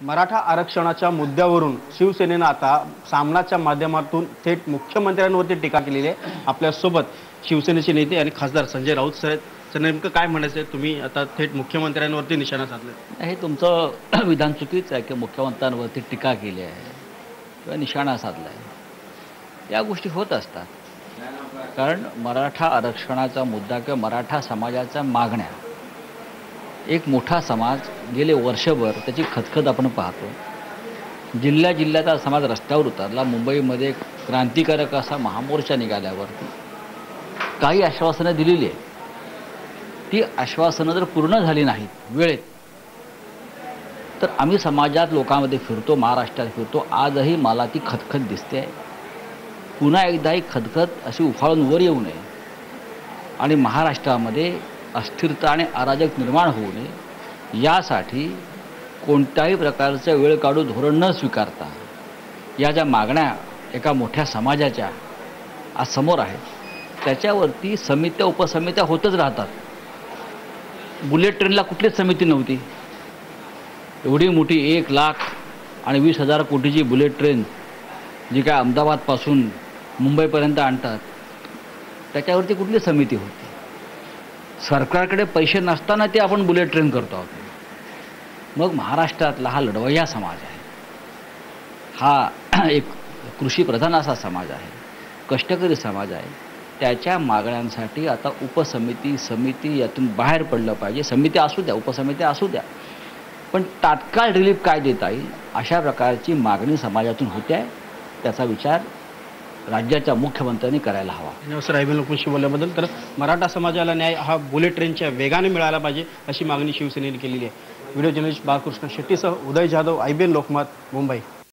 मराठा आरक्षणाच्या मुद्द्यावरून शिवसेनेनं आता सामनाच्या माध्यमातून थेट मुख्यमंत्र्यांवरती टीका केलेली आहे. आपल्यासोबत शिवसेनेचे नेते आणि खासदार संजय राऊत सर तर नेमकं काय म्हणायचं आहे? तुम्ही आता थेट मुख्यमंत्र्यांवरती निशाणा साधलं हे तुमचं विधान चुकीचं आहे की मुख्यमंत्र्यांवरती टीका केली आहे किंवा निशाणा साधला आहे. या गोष्टी होत असतात. कारण मराठा आरक्षणाचा मुद्दा किंवा मराठा समाजाच्या मागण्या एक मोठा समाज गेले वर्षभर त्याची खतखत आपण पाहतो. जिल्ह्या जिल्ह्याचा समाज रस्त्यावर उतरला. मुंबईमध्ये क्रांतिकारक असा महामोर्चा निघाल्यावर काही आश्वासनं दिलेली आहे ती आश्वासनं जर पूर्ण झाली नाहीत वेळेत तर आम्ही समाजात लोकांमध्ये फिरतो महाराष्ट्रात फिरतो. आजही मला ती खतखत दिसते. आहे पुन्हा एकदा ही खतखत अशी उफाळून वर येऊ नये. आणि महाराष्ट्रामध्ये अस्थिरता आणि अराजक निर्माण होऊ नये यासाठी कोणत्याही प्रकारचं वेळ काढू धोरण न स्वीकारता या ज्या मागण्या एका मोठ्या समाजाच्या आज समोर आहेत त्याच्यावरती समित्या उपसमित्या होतच राहतात. बुलेट ट्रेनला कुठलीच समिती नव्हती. एवढी मोठी एक लाख आणि वीस हजार कोटीची बुलेट ट्रेन जी काय अहमदाबादपासून मुंबईपर्यंत आणतात त्याच्यावरती कुठली समिती होती? सरकारकडे पैसे नसताना ते आपण बुलेट ट्रेन करतो आहोत. मग महाराष्ट्रातला हा लढवय्या समाज आहे. हा एक कृषीप्रधान असा समाज आहे. कष्टकरी समाज आहे. त्याच्या मागण्यांसाठी आता उपसमिती समिती यातून बाहेर पडलं पाहिजे. समिती असू द्या उपसमित्या असू द्या. पण तात्काळ रिलीफ काय देता येईल? अशा प्रकारची मागणी समाजातून होते त्याचा विचार राज्याच्या मुख्यमंत्र्यांनी करायला हवा. सर आय लोकांशी बोलल्याबद्दल. तर मराठा समाजाला न्याय हा बुलेट ट्रेनच्या वेगाने मिळाला पाहिजे अशी मागणी शिवसेनेने केलेली आहे. व्हिडिओ जर्नलिस्ट बाळकृष्ण शेट्टीसह उदय जाधव आय लोकमत मुंबई.